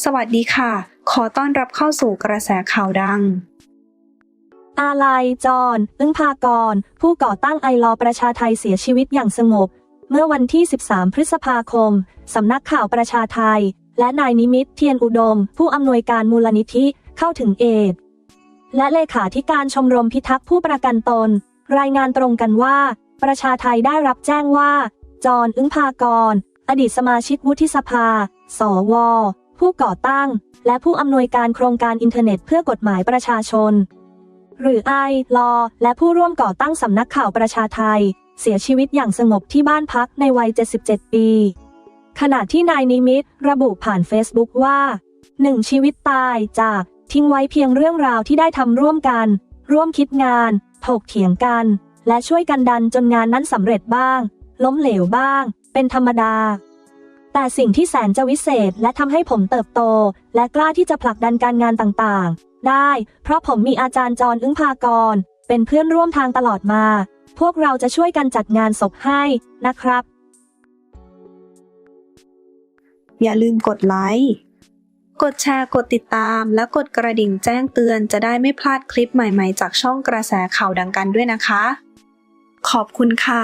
สวัสดีค่ะ ขอต้อนรับเข้าสู่กระแสข่าวดัง อาลัยจอนอึ้งพากร ผู้ก่อตั้งไอรอประชาไทยเสียชีวิตอย่างสงบ เมื่อวันที่ 13 พฤษภาคม สำนักข่าวประชาไทย และนายนิมิตเทียนอุดม ผู้อำนวยการมูลนิธิเข้าถึงเอดและเลขาธิการชมรมพิทักษ์ผู้ประกันตน รายงานตรงกันว่า ประชาไทยได้รับแจ้งว่า จอนอึ้งพากร อดีตสมาชิกวุฒิสภา สว ผู้ก่อตั้ง และผู้อำนวยการโครงการอินเทอร์เน็ตเพื่อกฎหมายประชาชน หรือไอลอและผู้ร่วมก่อตั้งสำนักข่าวประชาไทย เสียชีวิตอย่างสงบที่บ้านพักในวัย 77 ปี ขณะที่นายนิมิตรระบุผ่านเฟซบุ๊กว่าหนึ่งชีวิตตายจากทิ้งไว้เพียงเรื่องราวที่ได้ทำร่วมกัน ร่วมคิดงาน ถกเถียงกัน และช่วยกันดันจนงานนั้นสำเร็จบ้าง ล้มเหลวบ้าง เป็นธรรมดา แต่สิ่งที่แสนจะวิเศษและทำให้ผมเติบโต และกล้าที่จะผลักดันการงานต่างๆ ได้ เพราะผมมีอาจารย์จรอึ้งพากร เป็นเพื่อนร่วมทางตลอดมา พวกเราจะช่วยกันจัดงานศพให้นะครับ อย่าลืมกดไลค์ กดแชร์ กดติดตาม และกดกระดิ่งแจ้งเตือนจะได้ไม่พลาดคลิปใหม่ๆ จากช่องกระแสข่าวดังกันด้วยนะคะ ขอบคุณค่ะ